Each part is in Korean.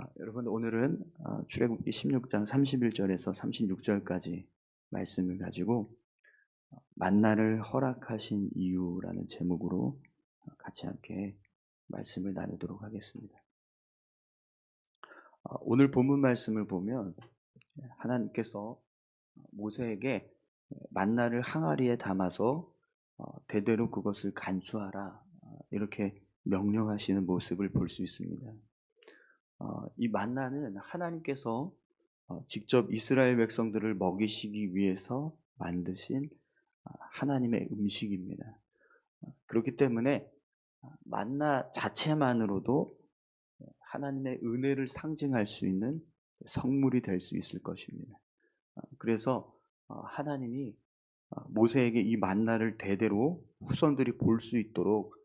아, 여러분 오늘은 아, 출애굽기 16장 31절에서 36절까지 말씀을 가지고 어, 만나를 허락하신 이유라는 제목으로 같이 함께 말씀을 나누도록 하겠습니다. 아, 오늘 본문 말씀을 보면 하나님께서 모세에게 만나를 항아리에 담아서 어, 대대로 그것을 간수하라 어, 이렇게 명령하시는 모습을 볼 수 있습니다. 어, 이 만나는 하나님께서 어, 직접 이스라엘 백성들을 먹이시기 위해서 만드신 아, 하나님의 음식입니다. 어, 그렇기 때문에 아, 만나 자체만으로도 하나님의 은혜를 상징할 수 있는 성물이 될 수 있을 것입니다. 아, 그래서 하나님이 모세에게 이 만나를 대대로 후손들이 볼 수 있도록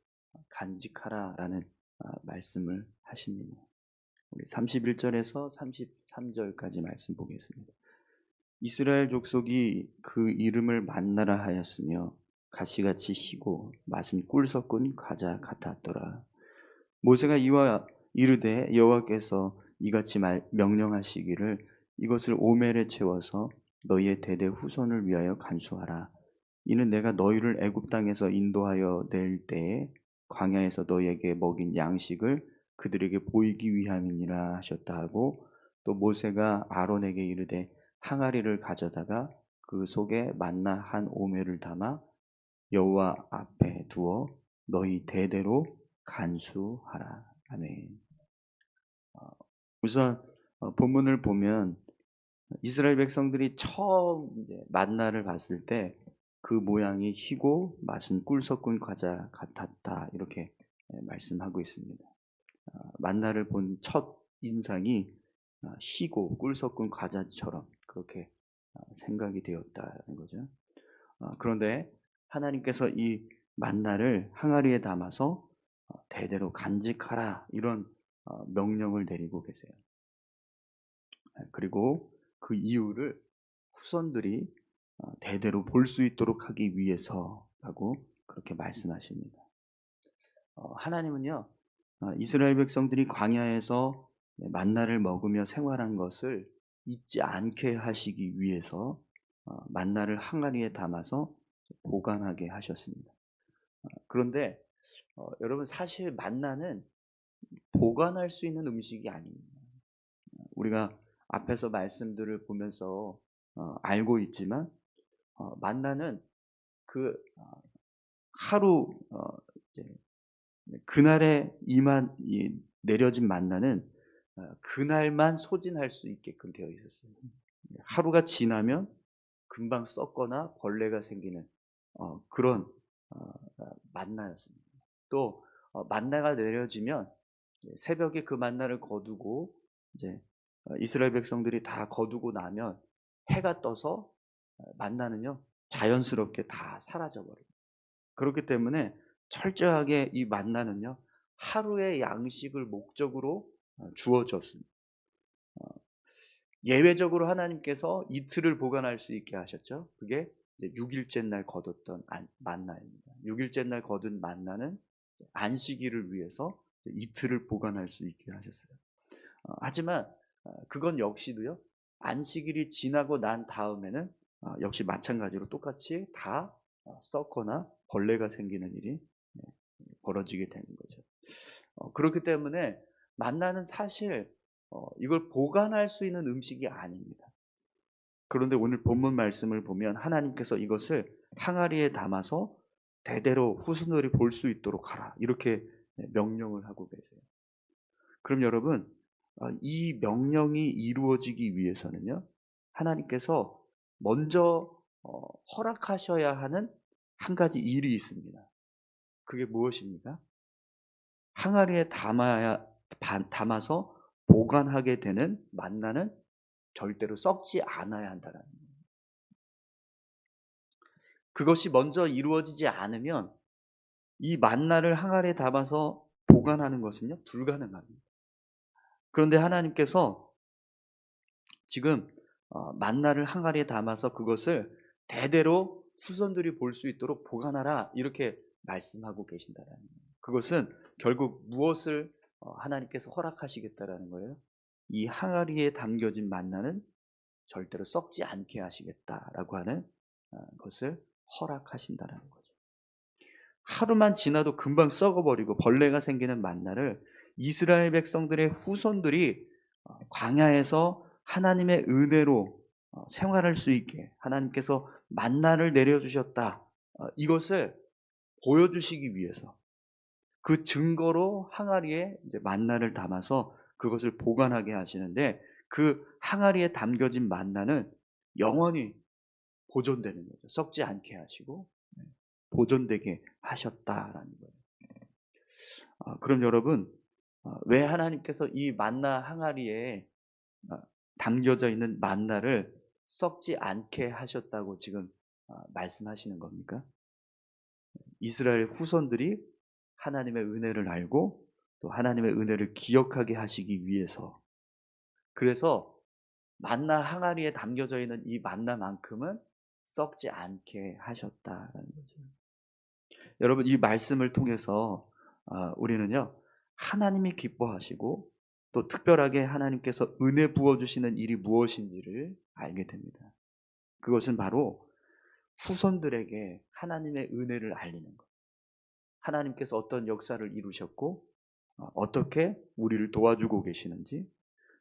간직하라라는 말씀을 하십니다. 우리 31절에서 33절까지 말씀 보겠습니다. 이스라엘 족속이 그 이름을 만나라 하였으며 가시같이 희고 맛은 꿀 섞은 과자 같았더라. 모세가 이와 이르되 여호와께서 이같이 말, 명령하시기를 이것을 오멜에 채워서 너희의 대대 후손을 위하여 간수하라. 이는 내가 너희를 애굽 땅에서 인도하여 낼 때에 광야에서 너희에게 먹인 양식을 그들에게 보이기 위함이니라 하셨다 하고 또 모세가 아론에게 이르되 항아리를 가져다가 그 속에 만나 한 오매를 담아 여호와 앞에 두어 너희 대대로 간수하라. 아멘. 어, 우선 어, 본문을 보면 이스라엘 백성들이 처음 만나를 봤을 때 그 모양이 희고 맛은 꿀 섞은 과자 같았다 이렇게 예, 말씀하고 있습니다. 아, 만나를 본 첫 인상이 아, 희고 꿀 섞은 과자처럼 그렇게 아, 생각이 되었다는 거죠. 그런데 하나님께서 이 만나를 항아리에 담아서 어, 대대로 간직하라 이런 어, 명령을 내리고 계세요. 그리고 그 이유를 후손들이 어, 대대로 볼 수 있도록 하기 위해서라고 그렇게 말씀하십니다. 하나님은요 어, 이스라엘 백성들이 광야에서 만나를 먹으며 생활한 것을 잊지 않게 하시기 위해서 어, 만나를 항아리에 담아서 보관하게 하셨습니다. 어, 그런데 여러분 사실 만나는 보관할 수 있는 음식이 아닙니다. 우리가 앞에서 말씀들을 보면서 알고 있지만 만나는 그 하루 네, 그날에 이만 내려진 만나는 어, 그날만 소진할 수 있게끔 되어 있었어요. 네, 하루가 지나면 금방 썩거나 벌레가 생기는 어, 그런 어, 만나였습니다. 또 만나가 내려지면 새벽에 그 만나를 거두고 이제 이스라엘 백성들이 다 거두고 나면 해가 떠서 만나는요 자연스럽게 다 사라져 버립니다. 그렇기 때문에 철저하게 이 만나는요 하루의 양식을 목적으로 어, 주어졌습니다. 어, 예외적으로 하나님께서 이틀을 보관할 수 있게 하셨죠. 그게 6일째 날 거뒀던 만나입니다. 6일째 날 거둔 만나는 안식일을 위해서 이틀을 보관할 수 있게 하셨어요. 어, 하지만 그건 역시도요. 안식일이 지나고 난 다음에는 역시 마찬가지로 똑같이 다 썩거나 벌레가 생기는 일이 네, 벌어지게 되는 거죠. 어, 그렇기 때문에 만나는 사실 어, 이걸 보관할 수 있는 음식이 아닙니다. 그런데 오늘 본문 말씀을 보면 하나님께서 이것을 항아리에 담아서 대대로 후손들이 볼 수 있도록 하라 이렇게 네, 명령을 하고 계세요. 그럼 여러분 어, 이 명령이 이루어지기 위해서는요 하나님께서 먼저 어, 허락하셔야 하는 한 가지 일이 있습니다. 그게 무엇입니까? 항아리에 담아야 담아서 보관하게 되는 만나는 절대로 썩지 않아야 한다는 거예요. 그것이 먼저 이루어지지 않으면 이 만나를 항아리에 담아서 보관하는 것은요 불가능합니다. 그런데 하나님께서 지금 어, 만나를 항아리에 담아서 그것을 대대로 후손들이 볼 수 있도록 보관하라 이렇게 말씀하고 계신다라는 거예요. 그것은 결국 무엇을 어, 하나님께서 허락하시겠다라는 거예요? 이 항아리에 담겨진 만나는 절대로 썩지 않게 하시겠다라고 하는 어, 것을 허락하신다라는 거죠. 하루만 지나도 금방 썩어버리고 벌레가 생기는 만나를 이스라엘 백성들의 후손들이 어, 광야에서 하나님의 은혜로 어, 생활할 수 있게 하나님께서 만나를 내려주셨다. 이것을 보여주시기 위해서 그 증거로 항아리에 만나를 담아서 그것을 보관하게 하시는데 그 항아리에 담겨진 만나는 영원히 보존되는 거죠. 썩지 않게 하시고 네, 보존되게 하셨다라는 거예요. 아, 그럼 여러분 아, 왜 하나님께서 이 만나 항아리에 아, 담겨져 있는 만나를 썩지 않게 하셨다고 지금 아, 말씀하시는 겁니까? 이스라엘 후손들이 하나님의 은혜를 알고 또 하나님의 은혜를 기억하게 하시기 위해서 그래서 만나 항아리에 담겨져 있는 이 만나만큼은 썩지 않게 하셨다라는 거죠. 여러분 이 말씀을 통해서 아, 우리는요 하나님이 기뻐하시고 또 특별하게 하나님께서 은혜 부어 주시는 일이 무엇인지를 알게 됩니다. 그것은 바로 후손들에게 하나님의 은혜를 알리는 것. 하나님께서 어떤 역사를 이루셨고 어, 어떻게 우리를 도와주고 계시는지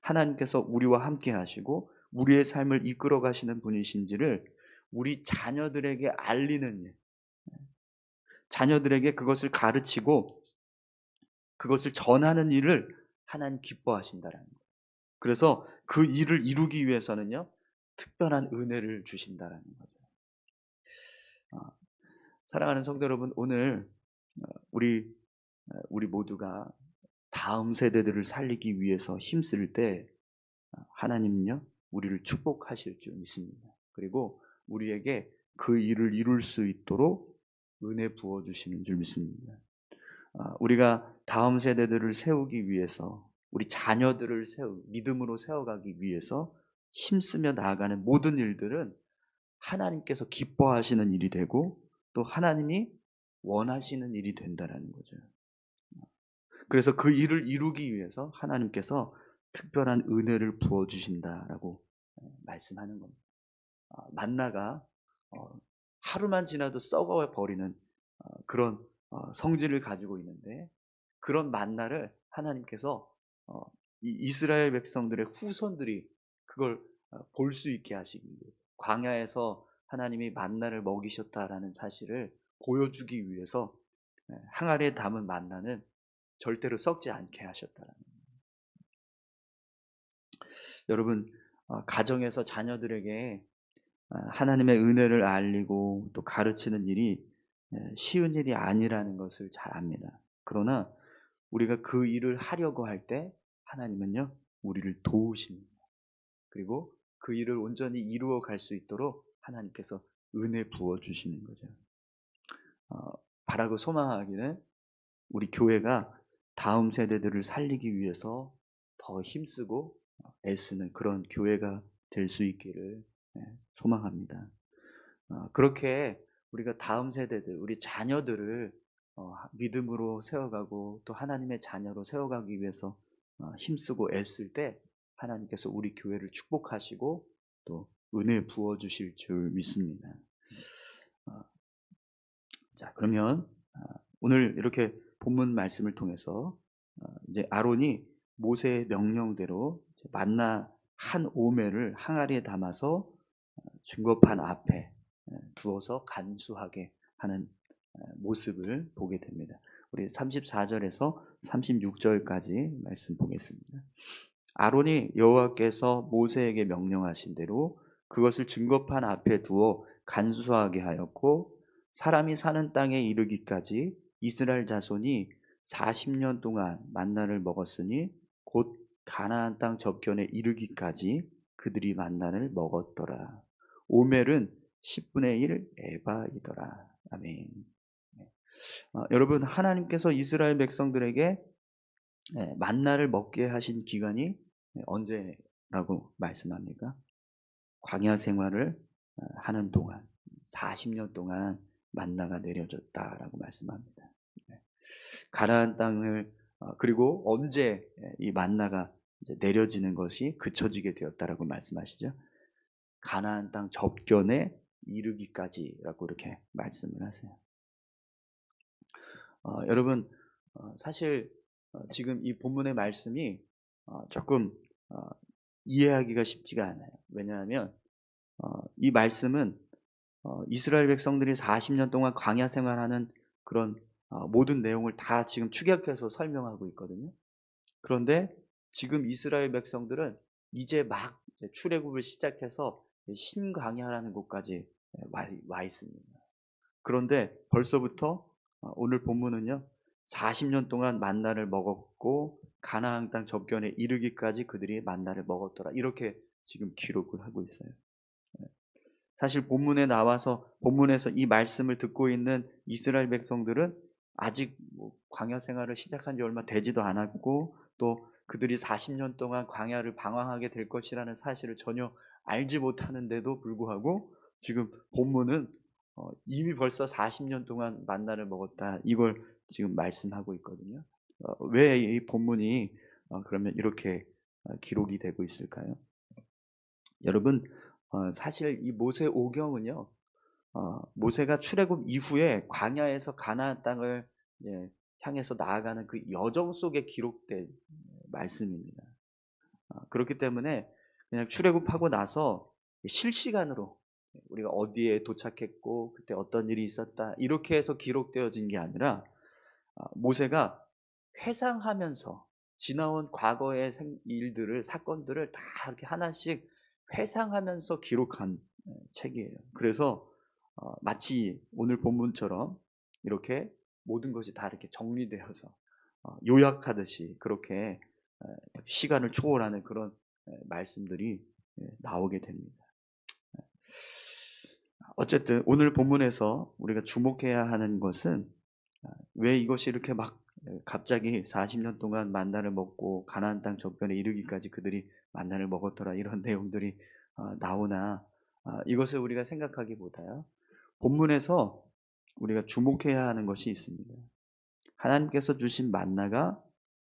하나님께서 우리와 함께 하시고 우리의 삶을 이끌어 가시는 분이신지를 우리 자녀들에게 알리는 일. 자녀들에게 그것을 가르치고 그것을 전하는 일을 하나님 기뻐하신다라는 거예요. 그래서 그 일을 이루기 위해서는요, 특별한 은혜를 주신다라는 거죠. 어, 사랑하는 성도 여러분, 오늘 어, 우리 어, 우리 모두가 다음 세대들을 살리기 위해서 힘쓸 때 하나님은요 우리를 축복하실 줄 믿습니다. 그리고 우리에게 그 일을 이룰 수 있도록 은혜 부어 주시는 줄 믿습니다. 우리가 다음 세대들을 세우기 위해서 우리 자녀들을 세우 믿음으로 세워가기 위해서 힘쓰며 나아가는 모든 일들은 하나님께서 기뻐하시는 일이 되고 또 하나님이 원하시는 일이 된다라는 거죠. 그래서 그 일을 이루기 위해서 하나님께서 특별한 은혜를 부어 주신다라고 말씀하는 겁니다. 아, 만나가 어, 하루만 지나도 썩어 버리는 어, 그런 어, 성질을 가지고 있는데 그런 만나를 하나님께서 이스라엘 백성들의 후손들이 그걸 볼 수 있게 하시기 위해서 광야에서 하나님이 만나를 먹이셨다라는 사실을 보여주기 위해서 항아리에 담은 만나는 절대로 썩지 않게 하셨다는 여러분 어, 가정에서 자녀들에게 어, 하나님의 은혜를 알리고 또 가르치는 일이 쉬운 일이 아니라는 것을 잘 압니다. 그러나 우리가 그 일을 하려고 할 때 하나님은요 우리를 도우십니다. 그리고 그 일을 온전히 이루어 갈 수 있도록 하나님께서 은혜 부어 주시는 거죠. 어, 바라고 소망하기는 우리 교회가 다음 세대들을 살리기 위해서 더 힘쓰고 애쓰는 그런 교회가 될 수 있기를 예, 소망합니다. 어, 그렇게 우리가 다음 세대들, 우리 자녀들을 어, 믿음으로 세워가고 또 하나님의 자녀로 세워가기 위해서 어, 힘쓰고 애쓸 때 하나님께서 우리 교회를 축복하시고 또 은혜 부어 주실 줄 믿습니다. 자, 그러면 오늘 이렇게 본문 말씀을 통해서 어, 이제 아론이 모세의 명령대로 만나 한 오매를 항아리에 담아서 어, 증거판 앞에 어, 두어서 간수하게 하는 모습을 보게 됩니다. 우리 34절에서 36절까지 말씀 보겠습니다. 아론이 여호와께서 모세에게 명령하신 대로 그것을 증거판 앞에 두어 간수하게 하였고 사람이 사는 땅에 이르기까지 이스라엘 자손이 40년 동안 만나를 먹었으니 곧 가나안 땅 접견에 이르기까지 그들이 만나를 먹었더라. 오멜은 10분의 1 에바이더라. 아멘. 어, 여러분 하나님께서 이스라엘 백성들에게 네, 만나를 먹게 하신 기간이 언제라고 말씀합니까? 광야 생활을 어, 하는 동안 40년 동안 만나가 내려졌다라고 말씀합니다. 네. 가나안 땅을 어, 그리고 언제 이 만나가 내려지는 것이 그쳐지게 되었다라고 말씀하시죠. 가나안 땅 접견에 이르기까지라고 이렇게 말씀을 하세요. 어, 여러분 어, 사실 어, 지금 이 본문의 말씀이 어, 조금 어, 이해하기가 쉽지가 않아요. 왜냐하면 어, 이 말씀은 어, 이스라엘 백성들이 40년 동안 광야 생활하는 그런 어, 모든 내용을 다 지금 축약해서 설명하고 있거든요. 그런데 지금 이스라엘 백성들은 이제 막 출애굽을 시작해서 신광야라는 곳까지 와, 와 있습니다. 그런데 벌써부터 어, 오늘 본문은요. 40년 동안 만나를 먹었고 가나안 땅 접견에 이르기까지 그들이 만나를 먹었더라. 이렇게 지금 기록을 하고 있어요. 예. 사실 본문에 나와서 본문에서 이 말씀을 듣고 있는 이스라엘 백성들은 아직 뭐 광야 생활을 시작한 지 얼마 되지도 않았고 또 그들이 40년 동안 광야를 방황하게 될 것이라는 사실을 전혀 알지 못하는데도 불구하고 지금 본문은 어, 이미 벌써 40년 동안 만나를 먹었다 이걸 지금 말씀하고 있거든요. 어, 왜이 본문이 어, 그러면 이렇게 어, 기록이 되고 있을까요? 여러분 어, 사실 이 모세 오경은요 어, 모세가 출애굽 이후에 광야에서 가나안 땅을 예, 향해서 나아가는 그 여정 속에 기록된 말씀입니다. 어, 그렇기 때문에 그냥 출애굽하고 나서 실시간으로 우리가 어디에 도착했고 그때 어떤 일이 있었다 이렇게 해서 기록되어진 게 아니라 어, 모세가 회상하면서 지나온 과거의 생- 일들을 사건들을 다 이렇게 하나씩 회상하면서 기록한 예, 책이에요. 그래서 어, 마치 오늘 본문처럼 이렇게 모든 것이 다 이렇게 정리되어서 어, 요약하듯이 그렇게 에, 시간을 초월하는 그런 에, 말씀들이 예, 나오게 됩니다. 어쨌든 오늘 본문에서 우리가 주목해야 하는 것은 아, 왜 이것이 이렇게 막 에, 갑자기 40년 동안 만나를 먹고 가나안 땅 접견에 이르기까지 그들이 만나를 먹었더라 이런 내용들이 어, 나오나 아, 이것을 우리가 생각하기보다요 본문에서 우리가 주목해야 하는 것이 있습니다. 하나님께서 주신 만나가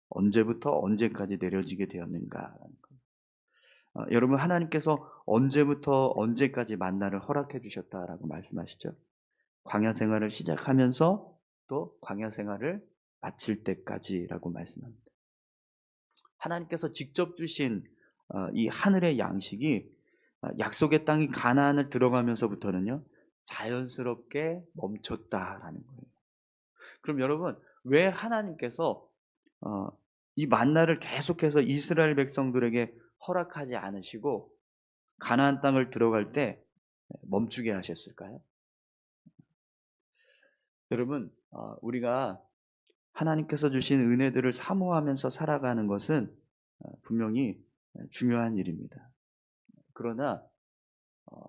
언제부터 언제까지 내려지게 되었는가라는 것. 어, 여러분 하나님께서 언제부터 언제까지 만나를 허락해 주셨다라고 말씀하시죠. 광야 생활을 시작하면서 또 광야 생활을 마칠 때까지라고 말씀합니다. 하나님께서 직접 주신 어, 이 하늘의 양식이 어, 약속의 땅이 가나안을 들어가면서부터는요 자연스럽게 멈췄다라는 거예요. 그럼 여러분 왜 하나님께서 어, 이 만나를 계속해서 이스라엘 백성들에게 허락하지 않으시고 가나안 땅을 들어갈 때 멈추게 하셨을까요? 여러분 어, 우리가 하나님께서 주신 은혜들을 사모하면서 살아가는 것은 어, 분명히 중요한 일입니다. 그러나 어,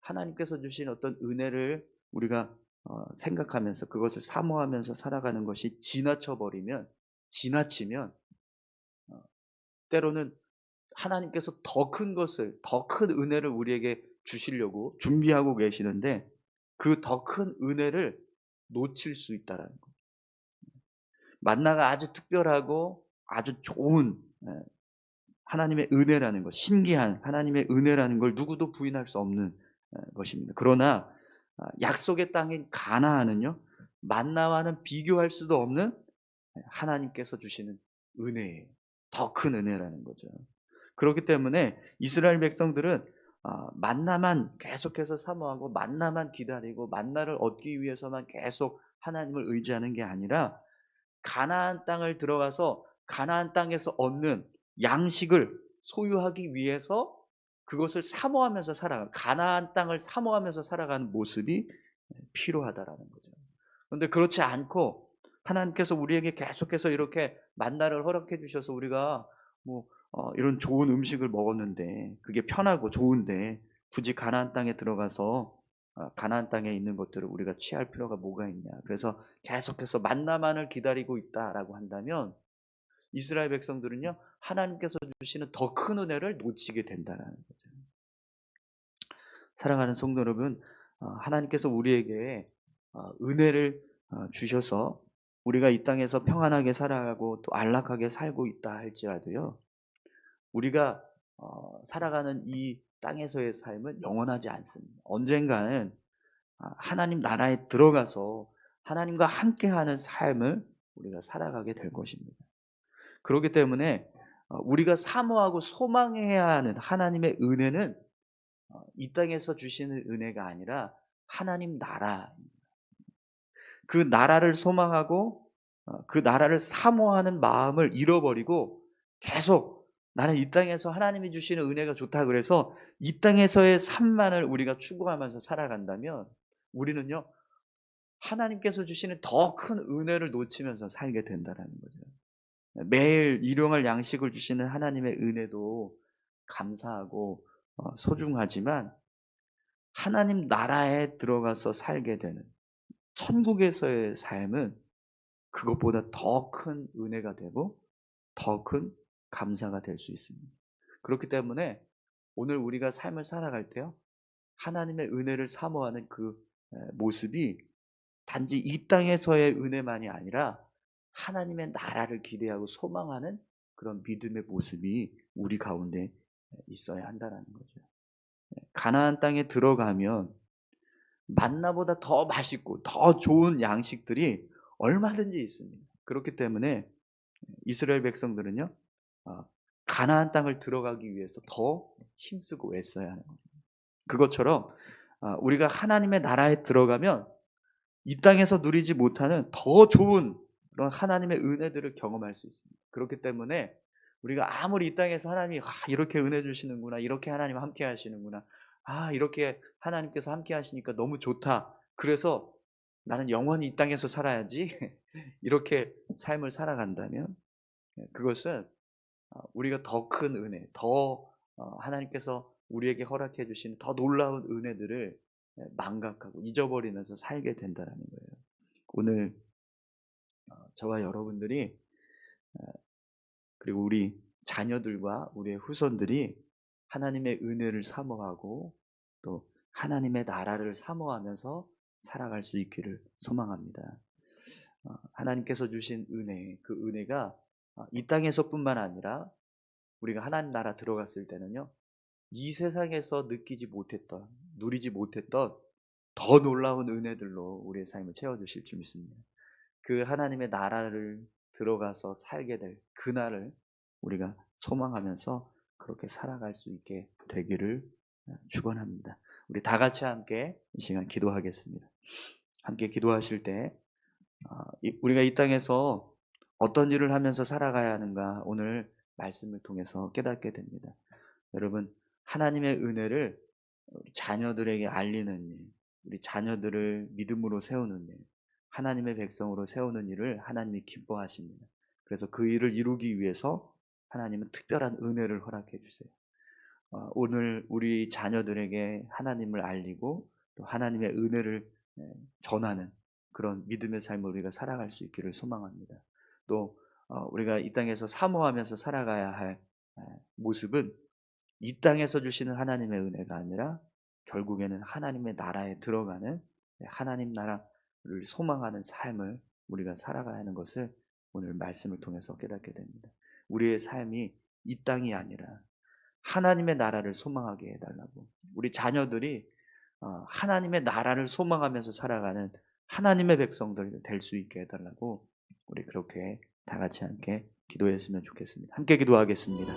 하나님께서 주신 어떤 은혜를 우리가 어, 생각하면서 그것을 사모하면서 살아가는 것이 지나쳐 버리면 지나치면 어, 때로는 하나님께서 더 큰 것을 더 큰 은혜를 우리에게 주시려고 준비하고 계시는데 그 더 큰 은혜를 놓칠 수 있다라는 거. 만나가 아주 특별하고 아주 좋은 예, 하나님의 은혜라는 것, 신기한 하나님의 은혜라는 걸 누구도 부인할 수 없는 예, 것입니다. 그러나 아, 약속의 땅인 가나안은요 만나와는 비교할 수도 없는 하나님께서 주시는 은혜예요. 더 큰 은혜라는 거죠. 그렇기 때문에 이스라엘 백성들은 아, 만나만 계속해서 사모하고 만나만 기다리고 만나를 얻기 위해서만 계속 하나님을 의지하는 게 아니라 가나안 땅을 들어가서 가나안 땅에서 얻는 양식을 소유하기 위해서 그것을 사모하면서 살아가 가나안 땅을 사모하면서 살아가는 모습이 필요하다라는 거죠. 그런데 그렇지 않고 하나님께서 우리에게 계속해서 이렇게 만나를 허락해 주셔서 우리가 뭐 어, 이런 좋은 음식을 먹었는데 그게 편하고 좋은데 굳이 가나안 땅에 들어가서 어, 가나안 땅에 있는 것들을 우리가 취할 필요가 뭐가 있냐. 그래서 계속해서 만나만을 기다리고 있다라고 한다면 이스라엘 백성들은요 하나님께서 주시는 더 큰 은혜를 놓치게 된다는 거죠. 사랑하는 성도 여러분, 어, 하나님께서 우리에게 어, 은혜를 어, 주셔서 우리가 이 땅에서 평안하게 살아가고 또 안락하게 살고 있다 할지라도요. 우리가 어, 살아가는 이 땅에서의 삶은 영원하지 않습니다. 언젠가는 아, 하나님 나라에 들어가서 하나님과 함께하는 삶을 우리가 살아가게 될 것입니다. 그렇기 때문에 어, 우리가 사모하고 소망해야 하는 하나님의 은혜는 어, 이 땅에서 주시는 은혜가 아니라 하나님 나라. 그 나라를 소망하고 어, 그 나라를 사모하는 마음을 잃어버리고 계속 나는 이 땅에서 하나님이 주시는 은혜가 좋다 그래서 이 땅에서의 삶만을 우리가 추구하면서 살아간다면 우리는요 하나님께서 주시는 더 큰 은혜를 놓치면서 살게 된다라는 거죠. 매일 일용할 양식을 주시는 하나님의 은혜도 감사하고 어, 소중하지만 하나님 나라에 들어가서 살게 되는 천국에서의 삶은 그것보다 더 큰 은혜가 되고 더 큰 감사가 될 수 있습니다. 그렇기 때문에 오늘 우리가 삶을 살아갈 때요. 하나님의 은혜를 사모하는 그 에, 모습이 단지 이 땅에서의 은혜만이 아니라 하나님의 나라를 기대하고 소망하는 그런 믿음의 모습이 우리 가운데 있어야 한다는 거죠. 가나안 땅에 들어가면 만나보다 더 맛있고 더 좋은 양식들이 얼마든지 있습니다. 그렇기 때문에 이스라엘 백성들은요, 어, 가나안 땅을 들어가기 위해서 더 힘쓰고 애써야 하는 거죠. 그것처럼 어, 우리가 하나님의 나라에 들어가면 이 땅에서 누리지 못하는 더 좋은 그런 하나님의 은혜들을 경험할 수 있습니다. 그렇기 때문에 우리가 아무리 이 땅에서 하나님이 아, 이렇게 은혜 주시는구나, 이렇게 하나님 함께 하시는구나, 아 이렇게 하나님께서 함께 하시니까 너무 좋다. 그래서 나는 영원히 이 땅에서 살아야지 이렇게 삶을 살아간다면 그것은 어, 우리가 더 큰 은혜, 더 어, 하나님께서 우리에게 허락해 주신 더 놀라운 은혜들을 망각하고 잊어버리면서 살게 된다는 거예요. 오늘 어, 저와 여러분들이 그리고 우리 자녀들과 우리의 후손들이 하나님의 은혜를 사모하고 또 하나님의 나라를 사모하면서 살아갈 수 있기를 소망합니다. 하나님께서 주신 은혜, 그 은혜가 이 땅에서뿐만 아니라 우리가 하나님 나라 들어갔을 때는요, 이 세상에서 느끼지 못했던, 누리지 못했던 더 놀라운 은혜들로 우리의 삶을 채워주실 줄 믿습니다. 그 하나님의 나라를 들어가서 살게 될 그날을 우리가 소망하면서 그렇게 살아갈 수 있게 되기를 축원합니다. 우리 다 같이 함께 이 시간 기도하겠습니다. 함께 기도하실 때 우리가 이 땅에서 어떤 일을 하면서 살아가야 하는가 오늘 말씀을 통해서 깨닫게 됩니다. 여러분 하나님의 은혜를 우리 자녀들에게 알리는 일, 우리 자녀들을 믿음으로 세우는 일, 하나님의 백성으로 세우는 일을 하나님이 기뻐하십니다. 그래서 그 일을 이루기 위해서 하나님은 특별한 은혜를 허락해 주세요. 어, 오늘 우리 자녀들에게 하나님을 알리고 또 하나님의 은혜를 전하는 그런 믿음의 삶을 우리가 살아갈 수 있기를 소망합니다. 또 어, 우리가 이 땅에서 사모하면서 살아가야 할 모습은 이 땅에서 주시는 하나님의 은혜가 아니라 결국에는 하나님의 나라에 들어가는 하나님 나라를 소망하는 삶을 우리가 살아가야 하는 것을 오늘 말씀을 통해서 깨닫게 됩니다. 우리의 삶이 이 땅이 아니라 하나님의 나라를 소망하게 해달라고 우리 자녀들이 어, 하나님의 나라를 소망하면서 살아가는 하나님의 백성들 될 수 있게 해달라고 우리 그렇게 다 같이 함께 기도했으면 좋겠습니다. 함께 기도하겠습니다.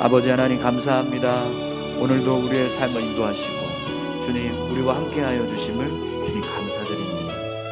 아버지 하나님 감사합니다. 오늘도 우리의 삶을 인도하시고 주님 우리와 함께하여 주심을